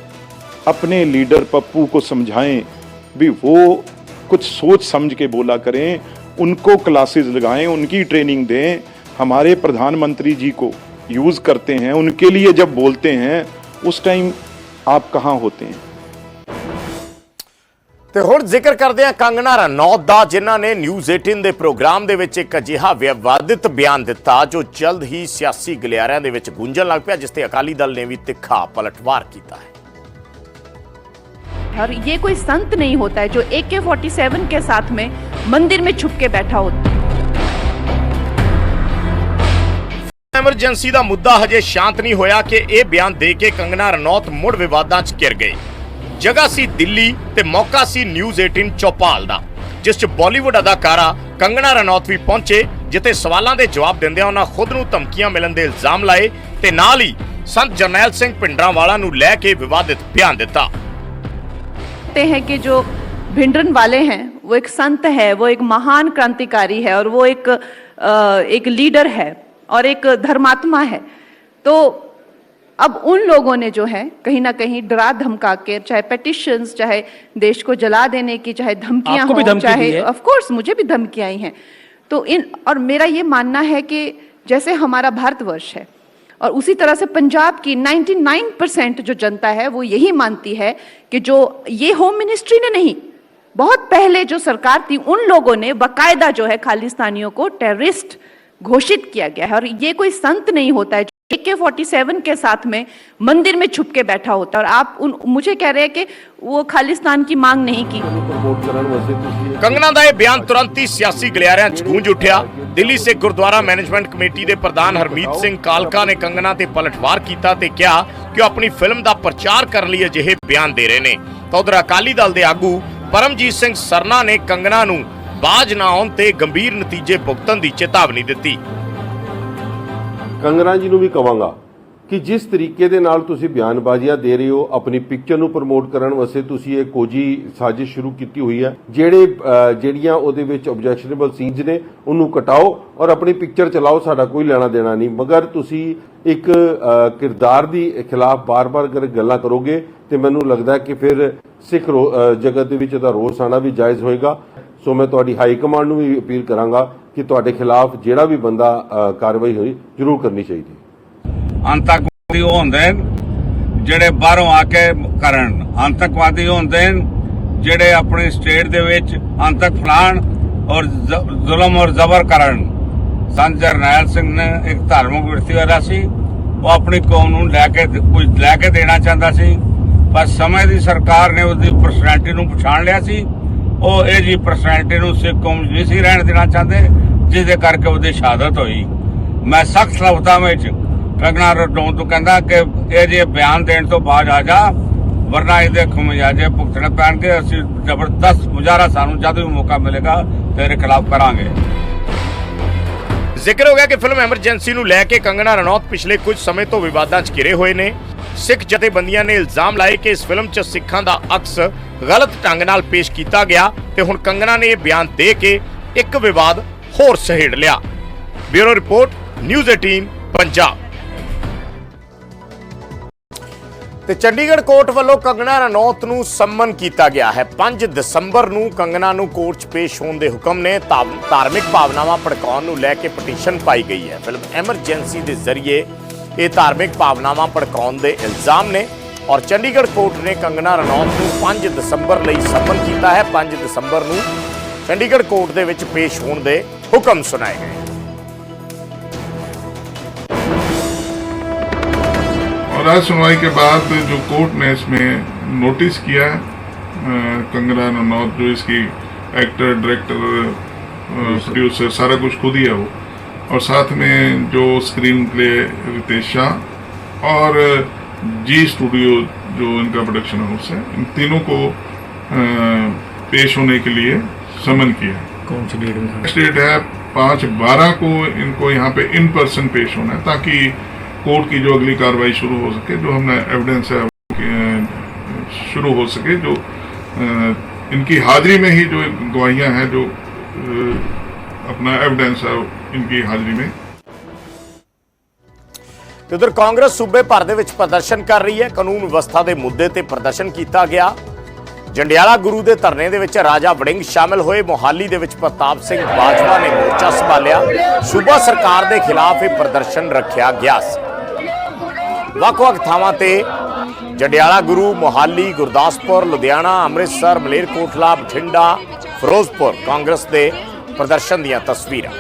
अपने लीडर पप्पू को समझाएँ, भी वो कुछ सोच समझ के बोला करें, उनको क्लासेस लगाएँ, उनकी ट्रेनिंग दें, हमारे प्रधानमंत्री जी को यूज़ करते हैं, उनके लिए जब बोलते हैं, उस टाइम आप कहाँ होते हैं? ਤੇ ਹੁਣ ਜ਼ਿਕਰ ਕਰਦੇ ਹਾਂ ਕੰਗਨਾ ਰਣੌਤ ਦਾ ਜਿਨ੍ਹਾਂ ਨੇ ਨਿਊਜ਼ 18 ਦੇ ਪ੍ਰੋਗਰਾਮ ਦੇ ਵਿੱਚ ਇੱਕ ਅਜਿਹਾ ਵਿਵਾਦਿਤ ਬਿਆਨ ਦਿੱਤਾ ਜੋ ਜਲਦ ਹੀ ਸਿਆਸੀ ਗਲਿਆਰਿਆਂ ਦੇ ਵਿੱਚ ਗੂੰਜਣ ਲੱਗ ਪਿਆ ਜਿਸ ਤੇ ਅਕਾਲੀ ਦਲ ਨੇ ਵੀ ਤਿੱਖਾ ਪਲਟਵਾਰ ਕੀਤਾ ਹੈ और ये कोई संत नहीं होता है जो ए के फोर्टी सेवन के साथ में मंदिर में छुप के बैठा होता ਐਮਰਜੈਂਸੀ ਦਾ ਮੁੱਦਾ ਹਜੇ ਸ਼ਾਂਤ ਨਹੀਂ ਹੋਇਆ ਕਿ ਇਹ ਬਿਆਨ ਦੇ ਕੇ ਕੰਗਨਾ ਰਣੌਤ ਮੁੜ ਵਿਵਾਦਾਂ 'ਚ ਘਿਰ ਗਏ ਜਗ੍ਹਾ ਸੀ ਦਿੱਲੀ ਤੇ ਮੌਕਾ ਸੀ ਨਿਊਜ਼ 18 ਚੌਪਾਲ ਦਾ ਜਿਸ 'ਚ ਬਾਲੀਵੁੱਡ ਅਦਾਕਾਰਾ ਕੰਗਨਾ ਰਣੌਤ ਵੀ ਪਹੁੰਚੇ ਜਿੱਥੇ ਸਵਾਲਾਂ ਦੇ ਜਵਾਬ ਦਿੰਦਿਆਂ ਉਹਨਾਂ ਖੁਦ ਨੂੰ ਧਮਕੀਆਂ ਮਿਲਣ ਦੇ ਇਲਜ਼ਾਮ ਲਾਏ ਤੇ ਨਾਲ ਹੀ ਸੰਤ ਜਰਨੈਲ ਸਿੰਘ ਭਿੰਡਰਾਂਵਾਲਾ ਨੂੰ ਲੈ ਕੇ ਵਿਵਾਦਿਤ ਬਿਆਨ ਦਿੱਤਾ हैं कि जो भिंडरन वाले हैं वो एक संत है वो एक महान क्रांतिकारी है और वो एक अ, एक लीडर है और एक धर्मात्मा है तो अब उन लोगों ने जो है कहीं ना कहीं डरा धमका के चाहे पेटिशंस चाहे देश को जला देने की चाहे धमकियाँ हों चाहे है? ऑफ़ कोर्स मुझे भी धमकियाँ आई हैं तो इन और मेरा ये मानना है कि जैसे हमारा भारतवर्ष है और उसी तरह से पंजाब की 99 परसेंट जो जनता है वो यही मानती है कि जो ये होम मिनिस्ट्री ने नहीं बहुत पहले जो सरकार थी उन लोगों ने बकायदा जो है खालिस्तानियों को टेररिस्ट घोषित किया गया है और ये कोई संत नहीं होता है के फोर्टी सेवन के साथ में मंदिर में छुप के बैठा होता है और आप उन मुझे कह रहे हैं कि वो खालिस्तान की मांग नहीं की ਕੰਗਨਾ ਦਾ ਇਹ ਬਿਆਨ ਤੁਰੰਤ ਹੀ ਸਿਆਸੀ ਗਲਿਆਰਿਆਂ 'ਚ ਗੂੰਜ ਉੱਠਿਆ ਦਿੱਲੀ ਸਿੱਖ ਗੁਰਦੁਆਰਾ ਮੈਨੇਜਮੈਂਟ ਕਮੇਟੀ ਦੇ ਪ੍ਰਧਾਨ ਹਰਮੀਤ ਸਿੰਘ ਕਾਲਕਾ ਨੇ ਕੰਗਨਾ ਤੇ ਪਲਟਵਾਰ ਕੀਤਾ ਤੇ ਕਿਹਾ ਕਿ ਉਹ ਆਪਣੀ ਫਿਲਮ ਦਾ ਪ੍ਰਚਾਰ ਕਰਨ ਲਈ ਅਜਿਹੇ ਬਿਆਨ ਦੇ ਰਹੇ ਨੇ ਤਾਂ ਉਧਰ ਅਕਾਲੀ ਦਲ ਦੇ ਆਗੂ ਪਰਮਜੀਤ ਸਿੰਘ ਸਰਨਾ ਨੇ ਕੰਗਨਾ ਨੂੰ ਬਾਜ ਨਾ ਆਉਣ ਤੇ ਗੰਭੀਰ ਨਤੀਜੇ ਭੁਗਤਣ ਦੀ ਚੇਤਾਵਨੀ ਦਿੱਤੀ ਕੰਗਨਾ ਜੀ ਨੂੰ ਵੀ ਕਵਾਂਗਾ ਕਿ ਜਿਸ ਤਰੀਕੇ ਦੇ ਨਾਲ ਤੁਸੀਂ ਬਿਆਨਬਾਜ਼ੀਆਂ ਦੇ ਰਹੇ ਹੋ, ਆਪਣੀ ਪਿਕਚਰ ਨੂੰ ਪ੍ਰਮੋਟ ਕਰਨ ਵਾਸਤੇ ਤੁਸੀਂ ਇਹ ਕੋਜੀ ਸਾਜ਼ਿਸ਼ ਸ਼ੁਰੂ ਕੀਤੀ ਹੋਈ ਹੈ, ਜਿਹੜੇ ਜਿਹੜੀਆਂ ਉਹਦੇ ਵਿੱਚ ਆਬਜੈਕਸ਼ਨੇਬਲ ਸੀਨਸ ਨੇ, ਉਹਨੂੰ ਕਟਾਓ ਔਰ ਆਪਣੀ ਪਿਕਚਰ ਚਲਾਓ, ਸਾਡਾ ਕੋਈ ਲੈਣਾ ਦੇਣਾ ਨਹੀਂ। ਮਗਰ ਤੁਸੀਂ ਇੱਕ ਕਿਰਦਾਰ ਦੀ ਖਿਲਾਫ ਬਾਰ-ਬਾਰ ਅਗਰ ਗੱਲਾਂ ਕਰੋਗੇ, ਤੇ ਮੈਨੂੰ ਲੱਗਦਾ ਕਿ ਫਿਰ ਸਿੱਖ ਰੋ- ਜਗਤ ਦੇ ਵਿੱਚ ਇਹਦਾ ਰੋਸ ਆਣਾ ਵੀ ਜਾਇਜ਼ ਹੋਏਗਾ। ਸੋ ਮੈਂ ਤੁਹਾਡੀ ਹਾਈ ਕਮਾਂਡ ਨੂੰ ਵੀ ਅਪੀਲ ਕਰਾਂਗਾ ਕਿ ਤੁਹਾਡੇ ਖਿਲਾਫ ਜਿਹੜਾ ਵੀ ਬੰਦਾ ਕਾਰਵਾਈ ਹੋਈ, ਜ਼ਰੂਰ ਕਰਨੀ ਚਾਹੀਦੀ ਹੈ। ਉਹ ਹੁੰਦੇ ਜਿਹੜੇ ਬਾਹਰੋਂ ਆ ਕੇ ਕਰਨ। ਆਤੰਕਵਾਦੀ ਹੁੰਦੇ ਜਿਹੜੇ ਆਪਣੀ ਸਟੇਟ ਦੇ ਵਿੱਚ ਆਤੰਕ ਫਲਾਣ ਔਰ ਜ਼ੁਲਮ ਔਰ ਜ਼ਬਰ ਕਰਨ। ਸੰਤ ਜਰਨੈਲ ਸਿੰਘ ਨੇ ਇੱਕ ਧਾਰਮਿਕ ਵਿਰਤੀ ਵਾਲਾ ਸੀ, ਉਹ ਆਪਣੀ ਕੌਮ ਨੂੰ ਲੈ ਕੇ ਕੁਝ ਲੈ ਕੇ ਦੇਣਾ ਚਾਹੁੰਦਾ ਸੀ, ਪਰ ਸਮੇਂ ਦੀ ਸਰਕਾਰ ਨੇ ਉਹਦੀ ਪਰਸਨੈਲਿਟੀ ਨੂੰ ਪਛਾਣ ਲਿਆ ਸੀ। ਉਹ ਇਹ ਜੀ ਪਰਸਨੈਲਿਟੀ ਨੂੰ ਸਿੱਖ ਕੌਮ ਨਹੀਂ ਸੀ ਰਹਿਣ ਦੇਣਾ ਚਾਹੁੰਦੇ, ਜਿਹਦੇ ਕਰਕੇ ਉਹਦੀ ਸ਼ਹਾਦਤ ਹੋਈ। ਮੈਂ ਸਖਤ ਲਫ਼ਜ਼ਾਂ ਵਿੱਚ ਕੰਗਨਾ ਰਡੋਂ ਤੋਂ ਕਹਿੰਦਾ ਕਿ ਇਹ ਜੇ ਬਿਆਨ ਦੇਣ ਤੋਂ ਬਾਅਦ ਆ ਜਾ, ਵਰਨਾ ਇਹਦੇ ਖਮਿਆਜੇ ਭੁਗਤਣੇ ਪੈਣਗੇ, ਅਸੀਂ ਜ਼ਬਰਦਸਤ ਮੁਜ਼ਾਹਰਾ ਸਾਨੂੰ ਜਦ ਵੀ ਮੌਕਾ ਮਿਲੇਗਾ, ਤੇਰੇ ਖਿਲਾਫ ਕਰਾਂਗੇ। ਜ਼ਿਕਰ ਹੋ ਗਿਆ ਕਿ ਫਿਲਮ ਐਮਰਜੈਂਸੀ ਨੂੰ ਲੈ ਕੇ ਕੰਗਨਾ ਰਣੌਤ ਪਿਛਲੇ ਕੁਝ ਸਮੇਂ ਤੋਂ ਵਿਵਾਦਾਂ 'ਚ ਘਿਰੇ ਹੋਏ ਨੇ। ਸਿੱਖ ਜਥੇਬੰਦੀਆਂ ਨੇ ਇਲਜ਼ਾਮ ਲਾਏ ਕਿ ਇਸ ਫਿਲਮ 'ਚ ਸਿੱਖਾਂ ਦਾ ਅਕਸ ਗਲਤ ਢੰਗ ਨਾਲ ਪੇਸ਼ ਕੀਤਾ ਗਿਆ ਤੇ ਹੁਣ ਕੰਗਣਾ ਨੇ ਇਹ ਬਿਆਨ ਦੇ ਕੇ ਇੱਕ ਵਿਵਾਦ ਹੋਰ ਸਹੇੜ ਲਿਆ। Bureau report, news 18 Punjab. ਤੇ ਚੰਡੀਗੜ੍ਹ ਕੋਰਟ ਵੱਲੋਂ ਕੰਗਣਾ ਰਣੌਤ ਨੂੰ ਸੰਮਨ ਕੀਤਾ ਗਿਆ ਹੈ। 5 ਦਸੰਬਰ ਨੂੰ ਕੰਗਣਾ ਨੂੰ ਕੋਰਟ 'ਚ ਪੇਸ਼ ਹੋਣ ਦੇ ਹੁਕਮ ਨੇ ਧਾ- ਧਾਰਮਿਕ ਭਾਵਨਾਵਾਂ ਭੜਕਾਉਣ ਨੂੰ ਲੈ ਕੇ ਪਟੀਸ਼ਨ ਪਾਈ ਗਈ ਹੈ। ਫਿਲਮ ਐਮਰਜੈਂਸੀ ਦੇ ਜ਼ਰੀਏ ਇਹ ਧਾਰਮਿਕ ਭਾਵਨਾਵਾਂ ਭੜਕਾਉਣ ਦੇ ਇਲਜ਼ਾਮ ਨੇ। ਔਰ ਚੰਡੀਗੜ੍ਹ ਕੋਰਟ ਨੇ ਕੰਗਨਾ ਰਣੌਤ ਨੂੰ 5 ਦਸੰਬਰ ਲਈ ਸੰਮਨ ਕੀਤਾ ਹੈ 5 ਦਸੰਬਰ ਨੂੰ ਚੰਡੀਗੜ੍ਹ ਕੋਰਟ ਦੇ ਵਿੱਚ ਪੇਸ਼ ਹੋਣ ਦੇ ਹੁਕਮ ਸੁਣਾਏ ਗਏ और आज सुनवाई के बाद जो कोर्ट ने इसमें नोटिस किया है अ, कंगना रनौत जो इसकी एक्टर डायरेक्टर प्रोड्यूसर सारा कुछ खुद ही है वो और साथ में जो स्क्रीन प्ले रितेश शाह और जी स्टूडियो जो इनका प्रोडक्शन हाउस है इन तीनों को पेश होने के लिए समन किया कौन सी डेट में डेट है पाँच बारह को इनको यहाँ पे इन पर्सन पेश होना है ताकि कोर्ट की जो अगली कार्रवाई शुरू हो सके जो हमने एविडेंस है शुरू हो सके जो इनकी हाजिरी में ही जो गवाहियाँ हैं जो अपना एविडेंस है इनकी हाजिरी में ਤੇ ਉਧਰ ਕਾਂਗਰਸ ਸੂਬੇ ਭਰ ਦੇ ਵਿੱਚ ਪ੍ਰਦਰਸ਼ਨ ਕਰ ਰਹੀ ਹੈ। ਕਾਨੂੰਨ ਵਿਵਸਥਾ ਦੇ ਮੁੱਦੇ ਤੇ ਪ੍ਰਦਰਸ਼ਨ ਕੀਤਾ ਗਿਆ। ਜੰਡਿਆਲਾ ਗੁਰੂ ਦੇ ਧਰਨੇ ਦੇ ਵਿੱਚ ਰਾਜਾ ਵੜਿੰਗ ਸ਼ਾਮਿਲ ਹੋਏ। ਮੋਹਾਲੀ ਦੇ ਵਿੱਚ ਪ੍ਰਤਾਪ ਸਿੰਘ ਬਾਜਵਾ ਨੇ ਮੋਰਚਾ ਸੰਭਾਲਿਆ। ਸੂਬਾ ਸਰਕਾਰ ਦੇ ਖਿਲਾਫ ਇਹ ਪ੍ਰਦਰਸ਼ਨ ਰੱਖਿਆ ਗਿਆ ਸੀ। ਵੱਖ-ਵੱਖ ਥਾਵਾਂ ਤੇ ਜੰਡਿਆਲਾ ਗੁਰੂ, ਮੋਹਾਲੀ, ਗੁਰਦਾਸਪੁਰ, ਲੁਧਿਆਣਾ, ਅੰਮ੍ਰਿਤਸਰ, ਮਲੇਰਕੋਟਲਾ, ਬਠਿੰਡਾ, ਫਿਰੋਜ਼ਪੁਰ ਕਾਂਗਰਸ ਦੇ ਪ੍ਰਦਰਸ਼ਨ ਦੀਆਂ ਤਸਵੀਰਾਂ।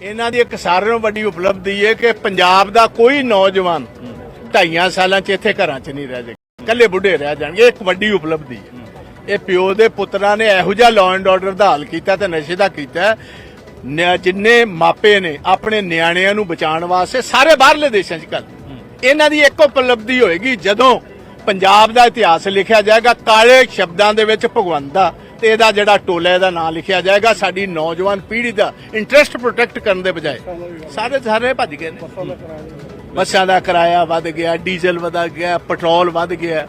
ਇਹਨਾਂ ਦੀ ਇੱਕ ਸਾਰਿਆਂ ਨੂੰ ਵੱਡੀ ਉਪਲਬਧੀ ਹੈ ਕਿ ਪੰਜਾਬ ਦਾ ਕੋਈ ਨੌਜਵਾਨ ਢਾਈਆਂ ਸਾਲਾਂ 'ਚ ਇੱਥੇ ਘਰਾਂ 'ਚ ਨਹੀਂ ਰਹਿ ਜਾਏਗਾ ਇਕੱਲੇ ਬੁੱਢੇ ਰਹਿ ਜਾਣਗੇ ਇੱਕ ਵੱਡੀ ਉਪਲਬਧੀ ਹੈ। ਇਹ ਪਿਓ ਦੇ ਪੁੱਤਰਾਂ ਨੇ ਇਹੋ ਜਿਹਾ ਲਾਅ ਐਂਡ ਆਰਡਰ ਦਾ ਹੱਲ ਕੀਤਾ ਤੇ ਨਸ਼ੇ ਦਾ ਕੀਤਾ। ਜਿੰਨੇ ਮਾਪੇ ਨੇ ਆਪਣੇ ਨਿਆਣਿਆਂ ਨੂੰ ਬਚਾਉਣ ਵਾਸਤੇ ਸਾਰੇ ਬਾਹਰਲੇ ਦੇਸ਼ਾਂ 'ਚ ਕਰ ਇਹਨਾਂ ਦੀ ਇੱਕ ਉਪਲਬਧੀ ਹੋਏਗੀ ਜਦੋਂ ਪੰਜਾਬ ਦਾ ਇਤਿਹਾਸ ਲਿਖਿਆ ਜਾਏਗਾ, ਕਾਲੇ ਸ਼ਬਦਾਂ ਦੇ ਵਿੱਚ ਭਗਵੰਤ ਦਾ, ਤੇ ਇਹਦਾ ਜਿਹੜਾ ਟੋਲਾ ਇਹਦਾ ਨਾਂ ਲਿਖਿਆ ਜਾਏਗਾ, ਸਾਡੀ ਨੌਜਵਾਨ ਪੀੜ੍ਹੀ ਦਾ ਇੰਟਰਸਟ ਪ੍ਰੋਟੈਕਟ ਕਰਨ ਦੇ ਬਜਾਏ। ਸਾਰੇ ਸਾਰੇ ਭੱਜ ਗਏ ਨੇ। ਬੱਸਾਂ ਦਾ ਕਿਰਾਇਆ ਵੱਧ ਗਿਆ, ਡੀਜ਼ਲ ਵਧ ਗਿਆ, ਪੈਟਰੋਲ ਵੱਧ ਗਿਆ।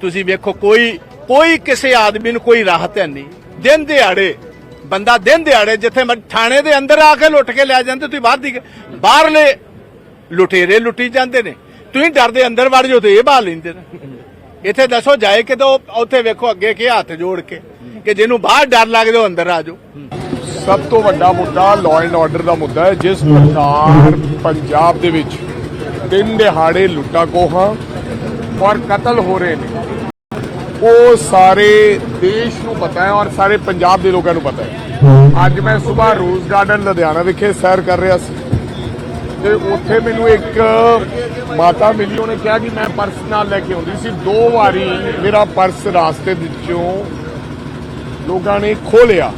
ਤੁਸੀਂ ਵੇਖੋ, ਕੋਈ ਕੋਈ ਕਿਸੇ ਆਦਮੀ ਨੂੰ ਕੋਈ ਰਾਹਤ ਹੈ ਨਹੀਂ। ਦਿਨ ਦਿਹਾੜੇ, ਬੰਦਾ ਦਿਨ ਦਿਹਾੜੇ ਜਿੱਥੇ ਥਾਣੇ ਦੇ ਅੰਦਰ ਆ ਕੇ ਲੁੱਟ ਕੇ ਲੈ ਜਾਂਦੇ, ਤੁਸੀਂ ਬਾਹਰ ਦੀ ਬਾਹਰਲੇ ਲੁਟੇਰੇ ਲੁੱਟੀ ਜਾਂਦੇ ਨੇ। ਤੁਸੀਂ ਡਰਦੇ ਅੰਦਰ ਵੜ ਜਾਓ ਤੇ ਇਹ ਬਾਹ ਲੈਂਦੇ ਇੱਥੇ ਦੱਸੋ ਜਾਏ ਕਿ ਤਾਂ ਉੱਥੇ ਵੇਖੋ ਅੱਗੇ ਕੀ ਹੱਥ ਜੋੜ ਕੇ ਕਿ ਜਿਹਨੂੰ ਬਾਹਰ ਡਰ ਲੱਗਦਾ ਉਹ ਅੰਦਰ ਆ ਜਾਓ। ਸਭ ਤੋਂ ਵੱਡਾ ਮੁੱਦਾ ਲਾਅ ਐਂਡ ਆਰਡਰ ਦਾ ਮੁੱਦਾ ਹੈ, ਜਿਸ ਪ੍ਰਕਾਰ ਪੰਜਾਬ ਦੇ ਵਿੱਚ ਦਿਨ ਦਿਹਾੜੇ ਲੁੱਟਾਂ ਕੋਹਾਂ ਔਰ ਕਤਲ ਹੋ ਰਹੇ ਨੇ। ਉਹ ਸਾਰੇ ਦੇਸ਼ ਨੂੰ ਪਤਾ ਹੈ ਔਰ ਸਾਰੇ ਪੰਜਾਬ ਦੇ ਲੋਕਾਂ ਨੂੰ ਪਤਾ ਹੈ। ਅੱਜ ਮੈਂ ਸਵੇਰ ਰੋਜ਼ ਗਾਰਡਨ ਲੁਧਿਆਣਾ ਵਿਖੇ ਸੈਰ ਕਰ ਰਿਹਾ ਸੀ। ਤੇ ਉੱਥੇ ਮੈਨੂੰ ਇੱਕ ਮਾਤਾ ਮਿਲੀ ਉਹਨੇ ਕਿਹਾ ਕਿ ਮੈਂ ਪਰਸ ਨਾਲ ਲੈ ਕੇ ਆਉਂਦੀ ਸੀ। ਦੋ ਵਾਰੀ ਮੇਰਾ ਪਰਸ ਰਾਸਤੇ ਵਿੱਚੋਂ ਲੋਕਾਂ ਨੇ ਖੋਲਿਆ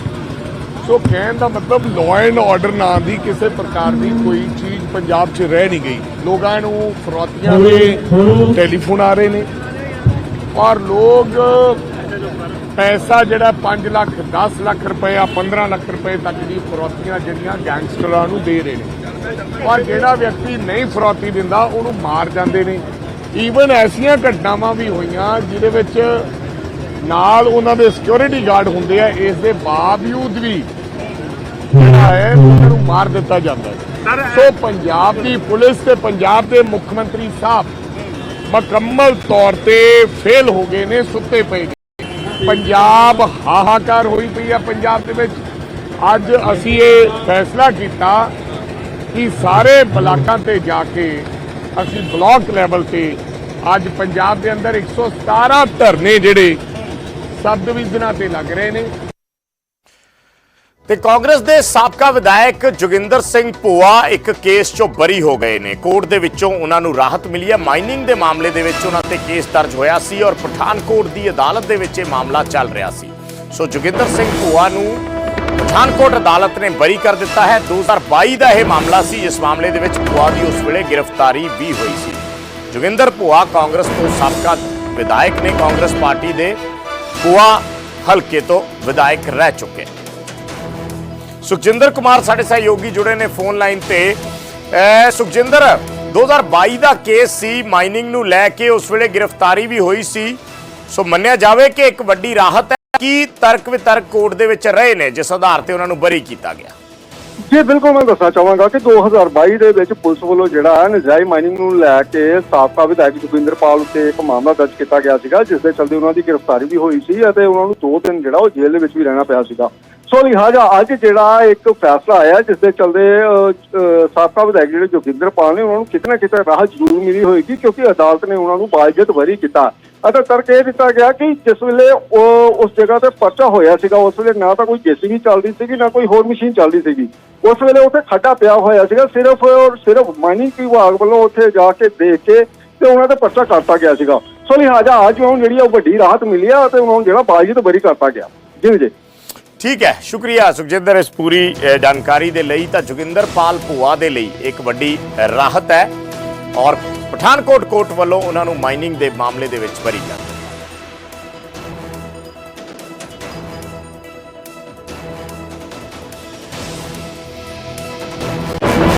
ਸੋ ਕਹਿਣ ਦਾ ਮਤਲਬ ਲਾਅ ਐਂਡ ਆਰਡਰ ਨਾਂ ਦੀ ਕਿਸੇ ਪ੍ਰਕਾਰ ਦੀ ਕੋਈ ਚੀਜ਼ ਪੰਜਾਬ 'ਚ ਰਹਿ ਨਹੀਂ ਗਈ। ਲੋਕਾਂ ਨੂੰ ਫਰੋਤੀਆਂ ਦੇ ਟੈਲੀਫੋਨ ਆ ਰਹੇ ਨੇ। ਔਰ ਲੋਕ ਪੈਸਾ ਜਿਹੜਾ 5 ਲੱਖ 10 ਲੱਖ ਰੁਪਏ 15 ਲੱਖ ਰੁਪਏ ਤੱਕ ਦੀ ਫਰੋਤੀਆਂ ਜਿਹੜੀਆਂ ਗੈਂਗਸਟਰਾਂ ਨੂੰ ਦੇ ਰਹੇ ਨੇ। ਔਰ ਜਿਹੜਾ ਵਿਅਕਤੀ ਨਹੀਂ ਫਰੋਤੀ ਦਿੰਦਾ ਉਹਨੂੰ ਮਾਰ ਜਾਂਦੇ ਨੇ। ਈਵਨ ਐਸੀਆਂ ਘਟਨਾਵਾਂ ਵੀ ਹੋਈਆਂ ਜਿਹਦੇ ਵਿੱਚ ਨਾਲ ਉਹਨਾਂ ਦੇ ਸਿਕਿਉਰਿਟੀ ਗਾਰਡ ਹੁੰਦੇ ਆ ਇਸ ਦੇ ਬਾਵਜੂਦ ਵੀ ਜਿਹੜਾ ਹੈ ਉਹਨਾਂ ਨੂੰ ਮਾਰ ਦਿੱਤਾ ਜਾਂਦਾ ਹੈ। ਸੋ ਪੰਜਾਬ ਦੀ ਪੁਲਿਸ ਤੇ ਪੰਜਾਬ ਦੇ ਮੁੱਖ ਮੰਤਰੀ ਸਾਹਿਬ ਮੁਕੰਮਲ ਤੌਰ ਤੇ ਫੇਲ ਹੋ ਗਏ ਨੇ ਸੁੱਤੇ ਪਏ ਨੇ। ਪੰਜਾਬ ਹਾਹਾਕਾਰ ਹੋਈ ਪਈ ਹੈ ਪੰਜਾਬ ਦੇ ਵਿੱਚ। ਅੱਜ ਅਸੀਂ ਇਹ ਫੈਸਲਾ ਕੀਤਾ ਕਿ ਸਾਰੇ ਬਲਾਕਾਂ ਤੇ ਜਾ ਕੇ ਅਸੀਂ ਬਲਾਕ ਲੈਵਲ ਤੇ ਅੱਜ ਪੰਜਾਬ ਦੇ ਅੰਦਰ 117 ਧਰਨੇ ਜਿਹੜੇ ਸਬ ਡਿਵੀਜ਼ਨਾਂ ਤੇ ਲੱਗ ਰਹੇ ਨੇ। ਤੇ ਕਾਂਗਰਸ ਦੇ ਸਾਬਕਾ ਵਿਧਾਇਕ ਜੋਗਿੰਦਰ ਸਿੰਘ ਭੂਆ ਇੱਕ ਕੇਸ 'ਚੋਂ ਬਰੀ ਹੋ ਗਏ ਨੇ। ਕੋਰਟ ਦੇ ਵਿੱਚੋਂ ਉਹਨਾਂ ਨੂੰ ਰਾਹਤ ਮਿਲੀ ਹੈ। ਮਾਈਨਿੰਗ ਦੇ ਮਾਮਲੇ ਦੇ ਵਿੱਚ ਉਹਨਾਂ ਤੇ ਕੇਸ ਦਰਜ ਹੋਇਆ ਸੀ ਔਰ ਪਠਾਨਕੋਟ ਦੀ ਅਦਾਲਤ ਦੇ ਵਿੱਚ ਇਹ ਮਾਮਲਾ ਚੱਲ ਰਿਹਾ ਸੀ। ਸੋ ਜੋਗਿੰਦਰ ਸਿੰਘ ਭੂਆ ਨੂੰ ਪਠਾਨਕੋਟ ਅਦਾਲਤ ਨੇ ਬਰੀ ਕਰ ਦਿੱਤਾ ਹੈ। 2022 ਦਾ ਇਹ ਮਾਮਲਾ ਸੀ ਇਸ ਮਾਮਲੇ ਦੇ ਵਿੱਚ ਭੂਆ ਦੀ ਉਸ ਵੇਲੇ ਗ੍ਰਿਫਤਾਰੀ ਵੀ ਹੋਈ ਸੀ। ਜੋਗਿੰਦਰ ਭੂਆ ਕਾਂਗਰਸ ਤੋਂ ਸਾਬਕਾ ਵਿਧਾਇਕ ਨੇ ਕਾਂਗਰਸ ਪਾਰਟੀ ਦੇ ਭੂਆ ਹਲਕੇ ਤੋਂ ਵਿਧਾਇਕ ਰਹਿ ਚੁੱਕੇ। ਸੁਖਜਿੰਦਰ ਕੁਮਾਰ ਸਾਡੇ ਸਹਿਯੋਗੀ ਜੁੜੇ ਨੇ ਫੋਨ ਲਾਈਨ ਤੇ। ਅਹ ਸੁਖਜਿੰਦਰ 2022 ਦਾ ਕੇਸ ਸੀ, ਮਾਈਨਿੰਗ ਨੂੰ ਲੈ ਕੇ ਉਸ ਵੇਲੇ ਗ੍ਰਿਫਤਾਰੀ ਵੀ ਹੋਈ ਸੀ। ਸੋ ਮੰਨਿਆ ਜਾਵੇ ਕਿ ਇੱਕ ਵੱਡੀ ਰਾਹਤ ਹੈ। ਕਿ ਤਰਕ ਵਿਤਰਕ ਕੋਰਟ ਦੇ ਵਿੱਚ ਰਹੇ ਨੇ ਜਿਸ ਆਧਾਰ ਤੇ ਉਹਨਾਂ ਨੂੰ ਬਰੀ ਕੀਤਾ ਗਿਆ? ਜੀ, ਬਿਲਕੁਲ ਮੈਂ ਦੱਸਣਾ ਚਾਹਾਂਗਾ ਕਿ 2022 ਦੇ ਵਿੱਚ ਪੁਲਿਸ ਵੱਲੋਂ ਜਿਹੜਾ ਹੈ ਨਜਾਇਜ਼ ਮਾਈਨਿੰਗ ਨੂੰ ਲੈ ਕੇ ਸਾਬਕਾ ਵਿਧਾਇਕ ਜੋਗਿੰਦਰਪਾਲ ਉੱਤੇ ਇੱਕ ਮਾਮਲਾ ਦਰਜ ਕੀਤਾ ਗਿਆ ਸੀਗਾ, ਜਿਸ ਦੇ ਚਲਦੇ ਉਹਨਾਂ ਦੀ ਗ੍ਰਿਫਤਾਰੀ ਵੀ ਹੋਈ ਸੀ ਅਤੇ ਉਹਨਾਂ ਨੂੰ ਦੋ ਦਿਨ ਜਿਹੜਾ ਉਹ ਜੇਲ੍ਹ ਦੇ ਵਿੱਚ ਵੀ ਰਹਿਣਾ ਪਿਆ ਸੀਗਾ। ਸੋ ਲਿਹਾਜ਼ਾ ਅੱਜ ਜਿਹੜਾ ਇੱਕ ਫੈਸਲਾ ਆਇਆ ਜਿਸ ਦੇ ਚਲਦੇ ਅਹ, ਸਾਬਕਾ ਵਿਧਾਇਕ ਜਿਹੜੇ ਜੋਗਿੰਦਰ ਪਾਲ ਨੇ ਉਹਨਾਂ ਨੂੰ ਕਿਤੇ ਨਾ ਕਿਤੇ ਰਾਹਤ ਜ਼ਰੂਰ ਮਿਲੀ ਹੋਏਗੀ ਕਿਉਂਕਿ ਅਦਾਲਤ ਨੇ ਉਹਨਾਂ ਨੂੰ ਬਾਇਜ਼ਤ ਬਰੀ ਕੀਤਾ। ਅਤੇ ਤਰਕ ਇਹ ਦਿੱਤਾ ਗਿਆ ਕਿ ਜਿਸ ਵੇਲੇ ਉਹ ਉਸ ਜਗ੍ਹਾ ਤੇ ਪਰਚਾ ਹੋਇਆ ਸੀਗਾ ਉਸ ਵੇਲੇ ਨਾ ਤਾਂ ਕੋਈ ਜੇਸੀਬੀ ਚੱਲਦੀ ਸੀਗੀ ਨਾ ਕੋਈ ਹੋਰ ਮਸ਼ੀਨ ਚੱਲਦੀ ਸੀਗੀ। ਉਸ ਵੇਲੇ ਉੱਥੇ ਖੱਡਾ ਪਿਆ ਹੋਇਆ ਸੀਗਾ ਸਿਰਫ ਔਰ ਸਿਰਫ ਮਾਈਨਿੰਗ ਵਿਭਾਗ ਵੱਲੋਂ ਉੱਥੇ ਜਾ ਕੇ ਦੇਖ ਕੇ ਤੇ ਉਹਨਾਂ ਤੇ ਪਰਚਾ ਕਰਤਾ ਗਿਆ ਸੀਗਾ। ਸੋ ਲਿਹਾਜ਼ਾ ਅੱਜ ਉਹਨਾਂ ਜਿਹੜੀ ਆ ਉਹ ਵੱਡੀ ਰਾਹਤ ਮਿਲੀ ਆ ਤੇ ਉਹਨਾਂ ਨੂੰ ਜਿਹੜਾ ਬਾਇਜ਼ਤ ਬਰੀ ਕਰਤਾ ਗਿਆ। ਜੀ ਜੀ। ਠੀਕ ਹੈ, ਸ਼ੁਕਰੀਆ ਸੁਖਜਿੰਦਰ ਇਸ ਪੂਰੀ ਜਾਣਕਾਰੀ ਦੇ ਲਈ। ਤਾਂ ਜੋਗਿੰਦਰ ਪਾਲ ਭੂਆ ਦੇ ਲਈ ਇੱਕ ਵੱਡੀ ਰਾਹਤ ਹੈ ਔਰ ਪਠਾਨਕੋਟ ਕੋਰਟ ਵੱਲੋਂ ਉਹਨਾਂ ਨੂੰ ਮਾਈਨਿੰਗ ਦੇ ਮਾਮਲੇ ਦੇ ਵਿੱਚ ਬਰੀ ਜਾਂਦੀ ਦਿੱਤਾ